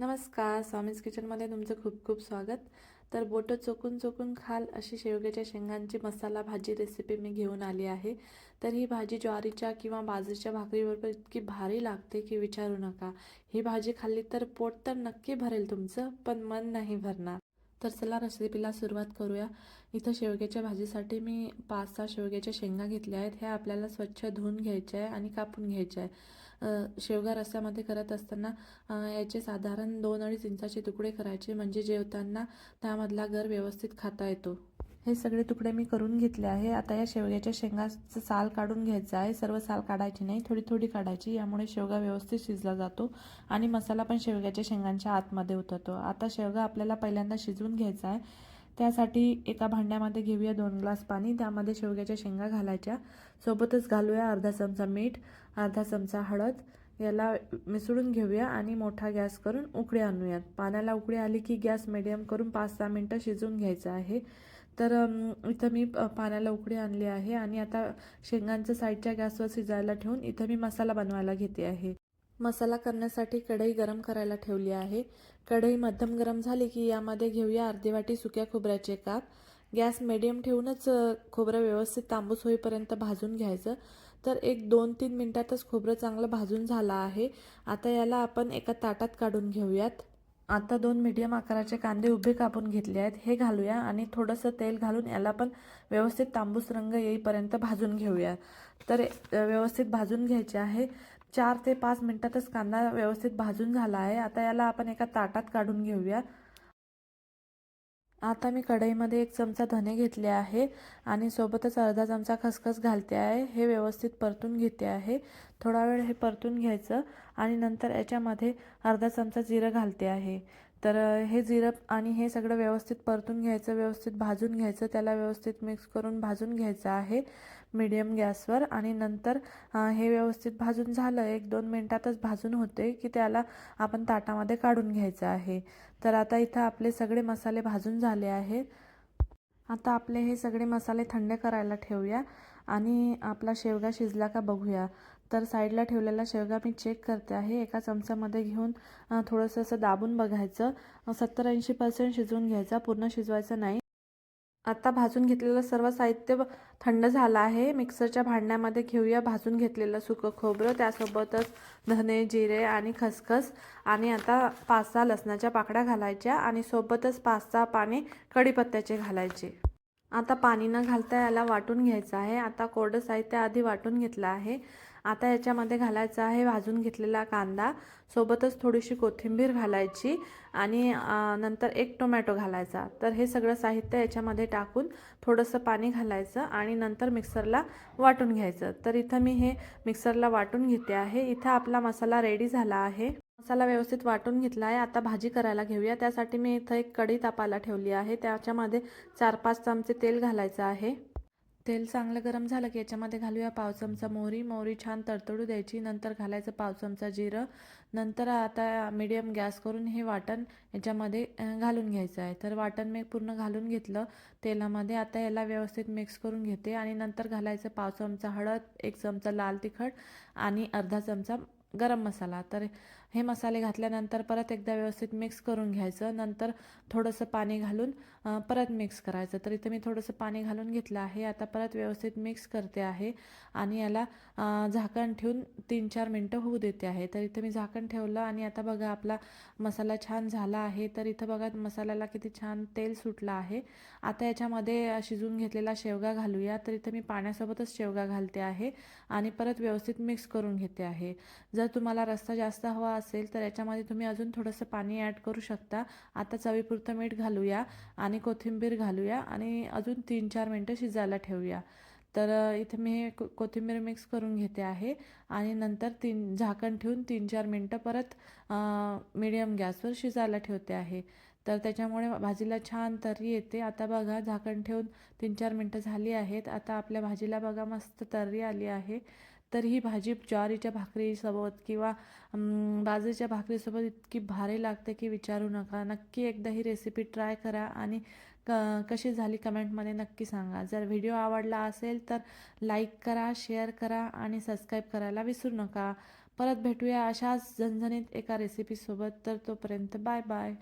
नमस्कार स्वामीज किचनमध्ये तुमचं खूप खूप स्वागत. तर बोटं चोकून चोकून खाल अशी शेवग्याच्या शेंगांची मसाला भाजी रेसिपी मी घेऊन आली आहे. तर ही भाजी ज्वारीच्या किंवा बाजरीच्या भाकरीबरोबर इतकी भारी लागते की विचारू नका. ही भाजी खाल्ली तर पोट तर नक्की भरेल तुमचं पण मन नाही भरणार. तर चला रेसिपीला सुरुवात करूया. इथं शेवग्याच्या भाजीसाठी मी पाच सहा शेवग्याच्या शेंगा घेतल्या आहेत. ह्या आपल्याला स्वच्छ धुवून घ्यायच्या आहे आणि कापून घ्यायच्या आहे. शेवगा रस्त्यामध्ये करत असताना याचे साधारण दोन अडीच इंचाचे तुकडे करायचे. म्हणजे जेवताना त्यामधला गर व्यवस्थित खाता येतो. हे सगळे तुकडे मी करून घेतले आहे. आता या शेवग्याच्या शेंगाचं साल काढून घ्यायचं आहे. सर्व साल काढायची नाही थोडी थोडी काढायची. यामुळे शेवगा व्यवस्थित शिजला जातो आणि मसाला पण शेवग्याच्या शेंगांच्या आतमध्ये उतरतो. आता शेवगा आपल्याला पहिल्यांदा शिजवून घ्यायचा आहे. त्यासाठी एका भांड्यामध्ये घेऊया दोन ग्लास पाणी त्यामध्ये शेवग्याच्या शेंगा घालायच्या. सोबतच घालूया अर्धा चमचा मीठ अर्धा चमचा हळद. याला मिसळून घेऊया आणि मोठा गॅस करून उकळी आणूयात. पाण्याला उकळी आली की गॅस मिडियम करून पाच सहा मिनटं शिजवून घ्यायचं आहे. तर इथं मी पाण्याला उकळी आणली आहे आणि आता शेंगांचं साईडच्या गॅसवर शिजायला ठेवून इथं मी मसाला बनवायला घेते आहे. मसाला करण्यासाठी कढई गरम करायला ठेवली आहे. कढई मध्यम गरम झाली की यामध्ये घेऊया अर्धी वाटी सुक्या खोबऱ्याचे काप. गॅस मिडियम ठेवूनच खोबरं व्यवस्थित तांबूस होईपर्यंत भाजून घ्यायचं. तर एक दोन तीन मिनटातच खोबरं चांगलं भाजून झालं आहे. आता याला आपण एका ताटात काढून घेऊयात. आता दोन मीडियम आकाराचे कांदे उभे कापून घेतले आहेत. हे घालूया आणि थोडंसं तेल घालून याला पण व्यवस्थित तांबूस रंग येईपर्यंत भाजून घेऊया. तर व्यवस्थित भाजून घ्यायचे आहे. चार ते पाच मिनटातच कांदा व्यवस्थित भाजून झाला आहे. आता याला आपण एका ताटात काढून घेऊया. आता मी कढईमध्ये एक चमचा धने घेतले आहे आणि सोबतच अर्धा चमचा खसखस घालते आहे. हे व्यवस्थित परतून घेते आहे. थोडा वेळ हे परतून घ्यायचं आणि नंतर याच्यामध्ये अर्धा चमचा जिरं घालते आहे. तर हे जिरं आणि हे सगळं व्यवस्थित परतून घ्यायचं व्यवस्थित भाजून घ्यायचं त्याला व्यवस्थित मिक्स करून भाजून घ्यायचं आहे मीडियम गॅसवर आणि नंतर हे व्यवस्थित भाजून झालं एक दोन मिनटातच भाजून होते की त्याला आपण ताटामध्ये काढून घ्यायचं आहे. तर आता इथं आपले सगळे मसाले भाजून झाले आहे आता आपले हे सगळे मसाले थंड करायला ठेवूया आणि आपला शेवगा शिजला का बघूया. तर साईडला ठेवलेला शेवगा मी चेक करते आहे. एका चमच्यामध्ये घेऊन थोडंसं असं दाबून बघायचं. सत्तर ऐंशी पर्सेंट शिजवून घ्यायचा. पूर्ण शिजवायचं नाही. आता भाजून घेतलेलं सर्व साहित्य थंड झालं आहे. मिक्सरच्या भांड्यामध्ये घेऊया भाजून घेतलेलं सुकं खोबरं. त्यासोबतच धने जिरे आणि खसखस. आणि आता पाच सहा लसणाच्या पाकड्या घालायच्या आणि सोबतच पाच सहा पाने कढीपत्त्याचे घालायचे. आता पाणी न घालता याला वाटून घ्यायचं आहे. आता कोरडं साहित्य आधी वाटून घेतलं आहे. आता याच्यामध्ये घालायचा आहे भाजून घेतलेला कांदा. सोबतच थोडीशी कोथिंबीर घालायची आणि नंतर एक टोमॅटो घालायचा. तर हे सगळं साहित्य याच्यामध्ये टाकून थोडंसं पाणी घालायचं आणि नंतर मिक्सरला वाटून घ्यायचं. तर इथं मी हे मिक्सरला वाटून घेते आहे. इथं आपला मसाला रेडी झाला आहे. मसाला व्यवस्थित वाटून घेतला आहे. आता भाजी करायला घेऊया. त्यासाठी मी इथं एक कढी तापायला ठेवली आहे. त्याच्यामध्ये चार पाच चमचे तेल घालायचं आहे. तेल चांगलं गरम झालं की याच्यामध्ये घालूया पाव चमचा मोहरी. मोहरी छान तडतडू द्यायची. नंतर घालायचं पाव चमचा जिरं. नंतर आता मीडियम गॅस करून हे वाटण याच्यामध्ये घालून घ्यायचं आहे. तर वाटण मी पूर्ण घालून घेतलं. तेलामध्ये आता याला व्यवस्थित मिक्स करून घेते आणि नंतर घालायचं पाव चमचा हळद एक चमचा लाल तिखट आणि अर्धा चमचा गरम मसाला. तर हे मसाले घातल्यानंतर परत एकदा व्यवस्थित मिक्स करून घ्यायचं. नंतर थोडंसं पाणी घालून परत मिक्स करायचं. तर इथं मी थोडंसं पाणी घालून घेतलं आहे. आता परत व्यवस्थित मिक्स करते आहे आणि याला झाकण ठेवून तीन चार मिनटं होऊ देते आहे. तर इथं मी झाकण ठेवलं आणि आता बघा आपला मसाला छान झाला आहे. तर इथं बघा मसाल्याला किती छान तेल सुटलं आहे. आता याच्यामध्ये शिजून घेतलेला शेवगा घालूया. तर इथं मी पाण्यासोबतच शेवगा घालते आहे आणि परत व्यवस्थित मिक्स करून घेते आहे. जर तुम्हाला रस्ता जास्त हवा असेल तर याच्यामध्ये तुम्ही अजून थोडंसं पाणी ॲड करू शकता. आता चवीपुरतं मीठ घालूया आणि कोथिंबीर घालूया आणि अजून तीन चार मिनटं शिजायला ठेवूया. तर इथे मी हे कोथिंबीर मिक्स करून घेते आहे आणि नंतर तीन झाकण ठेवून तीन चार मिनटं परत मिडियम गॅसवर शिजायला ठेवते आहे. तर त्याच्यामुळे भाजीला छान तर्री येते. आता बघा झाकण ठेवून तीन चार मिनटं झाली आहेत. आता आपल्या भाजीला बघा मस्त तर्री आली आहे. तर ही भाजी ज्वारीच्या भाकरीसोबत किंवा बाजरीच्या भाकरीसोबत इतकी भारी लागते की विचारू नका. नक्की एकदा ही रेसिपी ट्राय करा आणि क कशी झाली कमेंटमध्ये नक्की सांगा. जर व्हिडिओ आवडला असेल तर लाईक करा शेअर करा आणि सबस्क्राईब करायला विसरू नका. परत भेटूया अशाच झणझणीत एका रेसिपीसोबत तर तोपर्यंत बाय बाय